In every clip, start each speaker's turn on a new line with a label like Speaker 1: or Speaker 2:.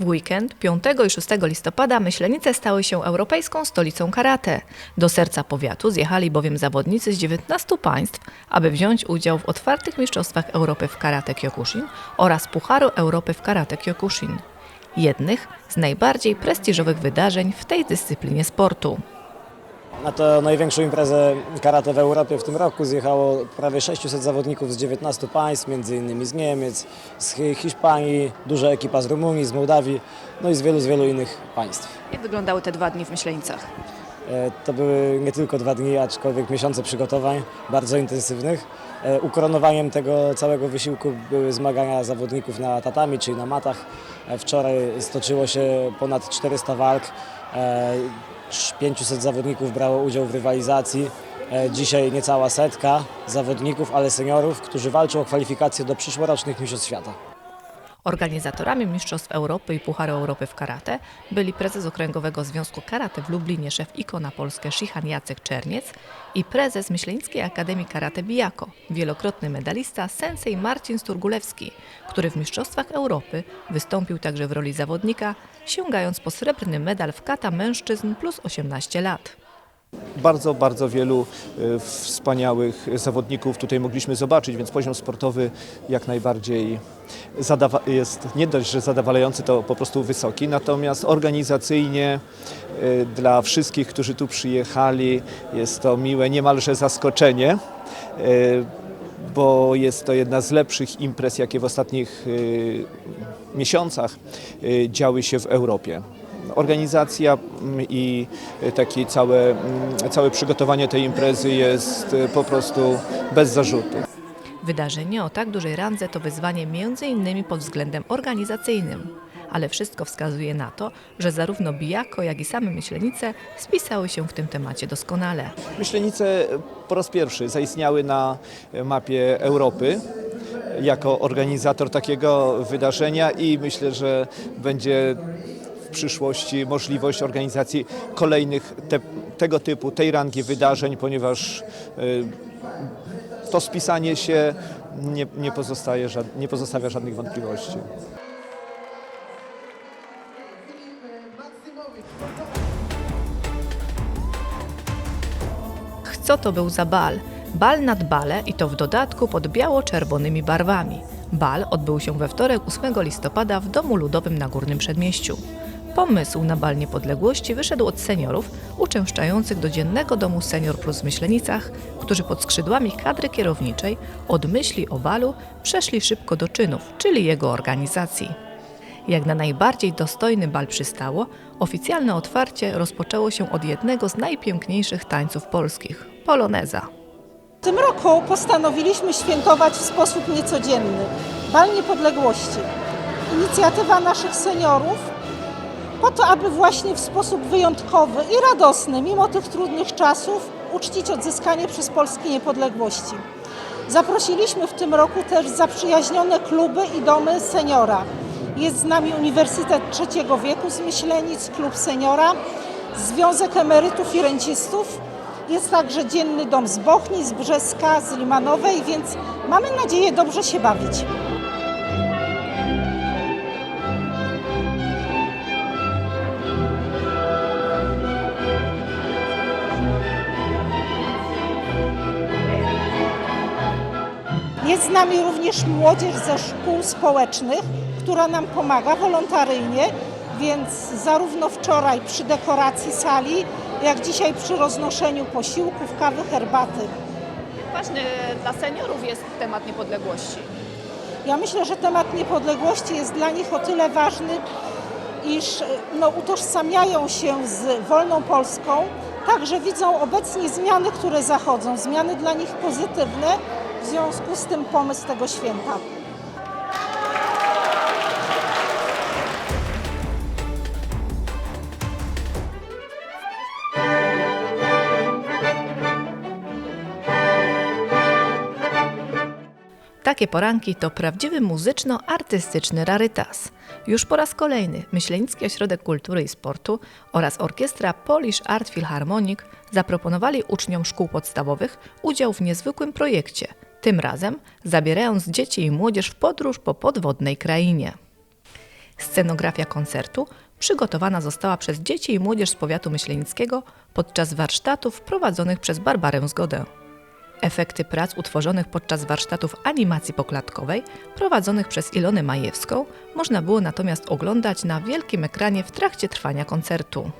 Speaker 1: W weekend 5 i 6 listopada Myślenice stały się europejską stolicą karate. Do serca powiatu zjechali bowiem zawodnicy z 19 państw, aby wziąć udział w otwartych mistrzostwach Europy w karate Kyokushin oraz Pucharu Europy w karate Kyokushin. Jednych z najbardziej prestiżowych wydarzeń w tej dyscyplinie sportu.
Speaker 2: Na to największą imprezę karate w Europie w tym roku zjechało prawie 600 zawodników z 19 państw, między innymi z Niemiec, z Hi- Hiszpanii, duża ekipa z Rumunii, z Mołdawii, no i z wielu, z wielu innych państw.
Speaker 3: Jak wyglądały te dwa dni w Myślenicach?
Speaker 2: E, To były nie tylko dwa dni, aczkolwiek miesiące przygotowań bardzo intensywnych. E, Ukoronowaniem tego całego wysiłku były zmagania zawodników na tatami, czyli na matach. E, Wczoraj stoczyło się ponad 400 walk. E, 500 zawodników brało udział w rywalizacji. E, Dzisiaj niecała setka zawodników, ale seniorów, którzy walczą o kwalifikacje do przyszłorocznych Mistrzostw Świata.
Speaker 1: Organizatorami Mistrzostw Europy i Pucharu Europy w karate byli prezes Okręgowego Związku Karate w Lublinie, szef Ikona Polskie Szychan Jacek Czerniec i prezes Myślenickiej Akademii Karate Bijako, wielokrotny medalista sensei Marcin Sturgulewski, który w Mistrzostwach Europy wystąpił także w roli zawodnika, sięgając po srebrny medal w kata mężczyzn plus 18 lat.
Speaker 4: Bardzo, bardzo wielu e, wspaniałych zawodników tutaj mogliśmy zobaczyć, więc poziom sportowy jak najbardziej jest nie dość, że zadowalający, to po prostu wysoki, natomiast organizacyjnie e, dla wszystkich, którzy tu przyjechali jest to miłe niemalże zaskoczenie, e, bo jest to jedna z lepszych imprez, jakie w ostatnich miesiącach działy się w Europie organizacja mm, i takie całe, mm, całe przygotowanie tej imprezy jest y, po prostu bez zarzutu.
Speaker 1: Wydarzenie o tak dużej randze to wyzwanie między innymi pod względem organizacyjnym. Ale wszystko wskazuje na to, że zarówno Bijako, jak i same Myślenice spisały się w tym temacie doskonale.
Speaker 4: Myślenice po raz pierwszy zaistniały na mapie Europy jako organizator takiego wydarzenia i myślę, że będzie przyszłości możliwość organizacji kolejnych te, tego typu, tej rangi wydarzeń, ponieważ y, to spisanie się nie, nie, pozostaje, nie pozostawia żadnych wątpliwości.
Speaker 1: Co to był za bal? Bal nad bale i to w dodatku pod biało-czerwonymi barwami. Bal odbył się we wtorek 8 listopada w Domu Ludowym na Górnym Przedmieściu. Pomysł na Bal Niepodległości wyszedł od seniorów uczęszczających do dziennego domu Senior Plus w Myślenicach, którzy pod skrzydłami kadry kierowniczej od myśli o balu przeszli szybko do czynów, czyli jego organizacji. Jak na najbardziej dostojny bal przystało, oficjalne otwarcie rozpoczęło się od jednego z najpiękniejszych tańców polskich poloneza.
Speaker 5: W tym roku postanowiliśmy świętować w sposób niecodzienny Bal Niepodległości. Inicjatywa naszych seniorów po to, aby właśnie w sposób wyjątkowy i radosny, mimo tych trudnych czasów, uczcić odzyskanie przez Polski niepodległości. Zaprosiliśmy w tym roku też zaprzyjaźnione kluby i domy seniora. Jest z nami Uniwersytet Trzeciego Wieku z Myślenic, Klub Seniora, Związek Emerytów i Rencistów. Jest także Dzienny Dom z Bochni, z Brzeska, z Limanowej, więc mamy nadzieję dobrze się bawić. Jest z nami również młodzież ze szkół społecznych, która nam pomaga wolontaryjnie, więc zarówno wczoraj przy dekoracji sali, jak dzisiaj przy roznoszeniu posiłków, kawy, herbaty.
Speaker 3: Ważny dla seniorów jest temat niepodległości.
Speaker 5: Ja myślę, że temat niepodległości jest dla nich o tyle ważny, iż no, utożsamiają się z wolną Polską, także widzą obecnie zmiany, które zachodzą, zmiany dla nich pozytywne, w związku z tym pomysł tego święta.
Speaker 1: Takie poranki to prawdziwy muzyczno-artystyczny rarytas. Już po raz kolejny Myślenicki Ośrodek Kultury i Sportu oraz orkiestra Polish Art Philharmonic zaproponowali uczniom szkół podstawowych udział w niezwykłym projekcie, tym razem zabierając dzieci i młodzież w podróż po podwodnej krainie. Scenografia koncertu przygotowana została przez dzieci i młodzież z powiatu myślenickiego podczas warsztatów prowadzonych przez Barbarę Zgodę. Efekty prac utworzonych podczas warsztatów animacji poklatkowej prowadzonych przez Ilonę Majewską można było natomiast oglądać na wielkim ekranie w trakcie trwania koncertu.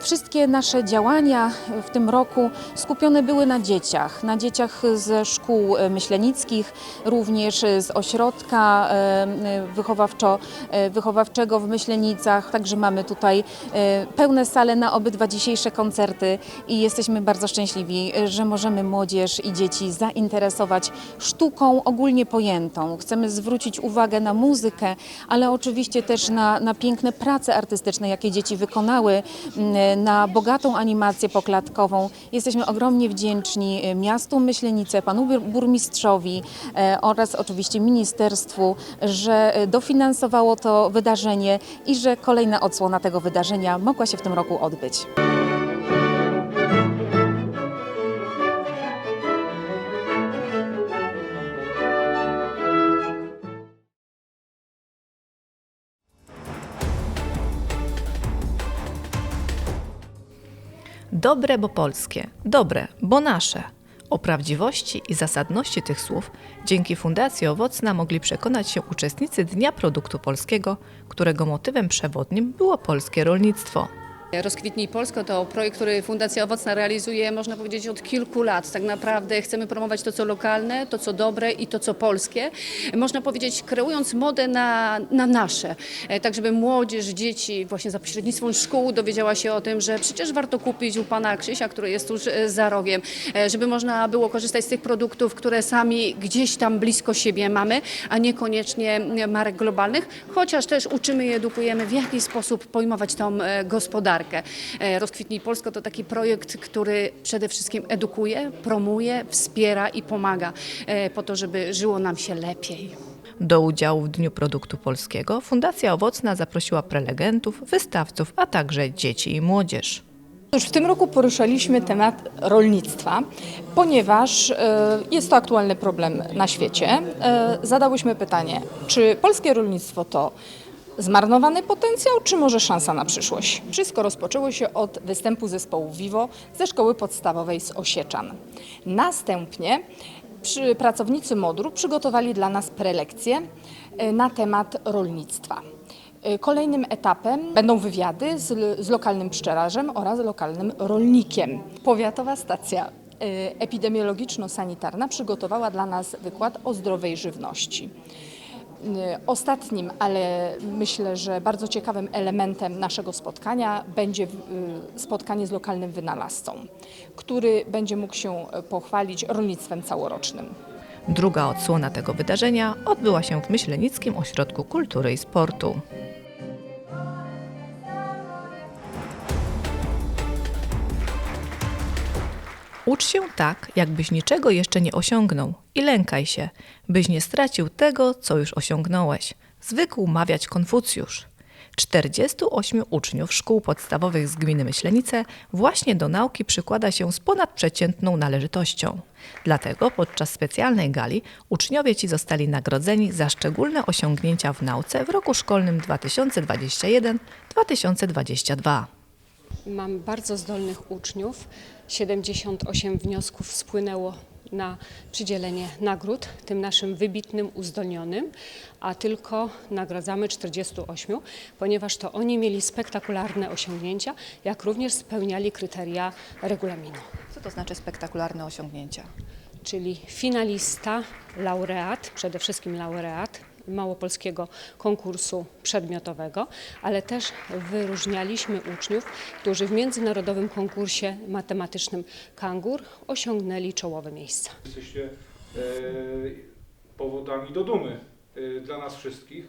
Speaker 6: Wszystkie nasze działania w tym roku skupione były na dzieciach, na dzieciach ze szkół myślenickich, również z ośrodka e, wychowawczo, e, wychowawczego w Myślenicach. Także mamy tutaj e, pełne sale na obydwa dzisiejsze koncerty i jesteśmy bardzo szczęśliwi, że możemy młodzież i dzieci zainteresować sztuką ogólnie pojętą. Chcemy zwrócić uwagę na muzykę, ale oczywiście też na, na piękne prace artystyczne, jakie dzieci wykonały, na bogatą animację poklatkową. Jesteśmy ogromnie wdzięczni e, miastu Myślenice, panu bur- burmistrzowi e, oraz oczywiście ministerstwu, że dofinansowało to wydarzenie i że kolejna odsłona tego wydarzenia mogła się w tym roku odbyć.
Speaker 1: Dobre, bo polskie, dobre, bo nasze. O prawdziwości i zasadności tych słów dzięki Fundacji Owocna mogli przekonać się uczestnicy Dnia Produktu Polskiego, którego motywem przewodnim było polskie rolnictwo.
Speaker 7: Rozkwitnij Polsko to projekt, który Fundacja Owocna realizuje, można powiedzieć, od kilku lat. Tak naprawdę chcemy promować to, co lokalne, to, co dobre i to, co polskie. Można powiedzieć, kreując modę na, na nasze, E, tak żeby młodzież, dzieci właśnie za pośrednictwem szkół dowiedziała się o tym, że przecież warto kupić u pana Krzysia, który jest tuż e, za rogiem, e, żeby można było korzystać z tych produktów, które sami gdzieś tam blisko siebie mamy, a niekoniecznie marek globalnych, chociaż też uczymy i edukujemy, w jaki sposób pojmować tą e, gospodarkę. E, Rozkwitnij Polsko to taki projekt, który przede wszystkim edukuje, promuje, wspiera i pomaga e, po to, żeby żyło nam się lepiej.
Speaker 1: Do udziału w Dniu Produktu Polskiego Fundacja Owocna zaprosiła prelegentów, wystawców, a także dzieci i młodzież.
Speaker 8: Cóż, w tym roku poruszaliśmy temat rolnictwa, ponieważ e, jest to aktualny problem na świecie. Zadałyśmy pytanie, czy polskie rolnictwo to zmarnowany potencjał, czy może szansa na przyszłość? Wszystko rozpoczęło się od występu zespołu Vivo ze szkoły podstawowej z Osieczan. Następnie przy, pracownicy Modru przygotowali dla nas prelekcje e, na temat rolnictwa. E, Kolejnym etapem będą wywiady z, z lokalnym pszczelarzem oraz lokalnym rolnikiem. Powiatowa stacja e, epidemiologiczno-sanitarna przygotowała dla nas wykład o zdrowej żywności. E, Ostatnim, ale myślę, że bardzo ciekawym elementem naszego spotkania będzie e, spotkanie z lokalnym wynalazcą, który będzie mógł się e, pochwalić rolnictwem całorocznym.
Speaker 1: Druga odsłona tego wydarzenia odbyła się w Myślenickim Ośrodku Kultury i Sportu. Ucz się tak, jakbyś niczego jeszcze nie osiągnął i lękaj się, byś nie stracił tego, co już osiągnąłeś. Zwykł mawiać Konfucjusz. 48 uczniów szkół podstawowych z gminy Myślenice właśnie do nauki przykłada się z ponadprzeciętną należytością. Dlatego podczas specjalnej gali uczniowie ci zostali nagrodzeni za szczególne osiągnięcia w nauce w roku szkolnym 2021-2022.
Speaker 9: Mam bardzo zdolnych uczniów. 78 wniosków spłynęło na przydzielenie nagród tym naszym wybitnym, uzdolnionym, a tylko nagradzamy 48, ponieważ to oni mieli spektakularne osiągnięcia, jak również spełniali kryteria regulaminu.
Speaker 10: Co to znaczy spektakularne osiągnięcia?
Speaker 9: czyli finalista, laureat, przede wszystkim laureat małopolskiego konkursu przedmiotowego, ale też wyróżnialiśmy uczniów, którzy w międzynarodowym konkursie matematycznym Kangur osiągnęli czołowe miejsca.
Speaker 11: Jesteście e, powodami do dumy e, dla nas wszystkich.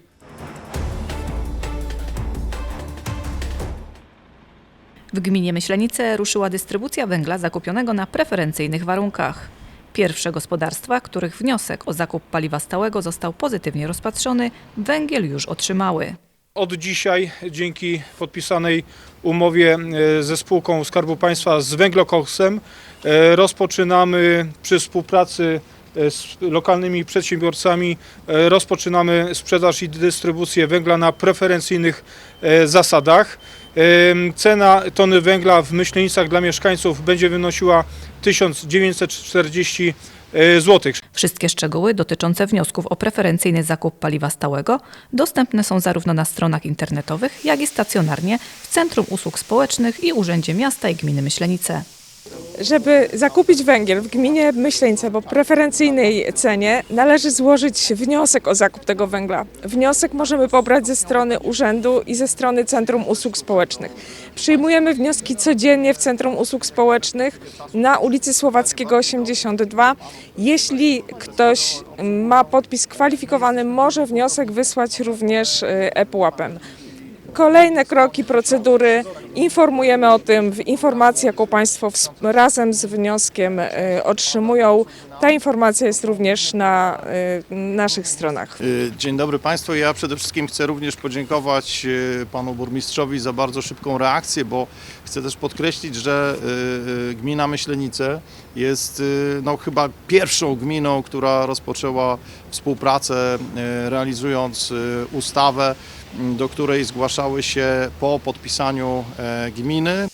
Speaker 1: W gminie Myślenice ruszyła dystrybucja węgla zakupionego na preferencyjnych warunkach. Pierwsze gospodarstwa, których wniosek o zakup paliwa stałego został pozytywnie rozpatrzony, węgiel już otrzymały.
Speaker 11: Od dzisiaj, dzięki podpisanej umowie e, ze spółką Skarbu Państwa z Węglokoksem, e, rozpoczynamy przy współpracy e, z lokalnymi przedsiębiorcami rozpoczynamy sprzedaż i dystrybucję węgla na preferencyjnych zasadach. Cena tony węgla w Myślenicach dla mieszkańców będzie wynosiła 1940 zł.
Speaker 1: Wszystkie szczegóły dotyczące wniosków o preferencyjny zakup paliwa stałego dostępne są zarówno na stronach internetowych, jak i stacjonarnie w Centrum Usług Społecznych i Urzędzie Miasta i Gminy Myślenice.
Speaker 12: Żeby zakupić węgiel w gminie Myśleńce po preferencyjnej cenie należy złożyć wniosek o zakup tego węgla. Wniosek możemy pobrać ze strony urzędu i ze strony Centrum Usług Społecznych. Przyjmujemy wnioski codziennie w Centrum Usług Społecznych na ulicy Słowackiego 82. Jeśli ktoś ma podpis kwalifikowany, może wniosek wysłać również y, e-pułapem. Kolejne kroki, procedury informujemy o tym w informacji, jaką Państwo razem z wnioskiem y, otrzymują. Ta informacja jest również na y, naszych stronach.
Speaker 13: Y, Dzień dobry Państwu. Ja przede wszystkim chcę również podziękować Panu Burmistrzowi za bardzo szybką reakcję, bo chcę też podkreślić, że gmina Myślenice jest no, chyba pierwszą gminą, która rozpoczęła współpracę realizując ustawę, do której zgłaszały się po podpisaniu e, gminy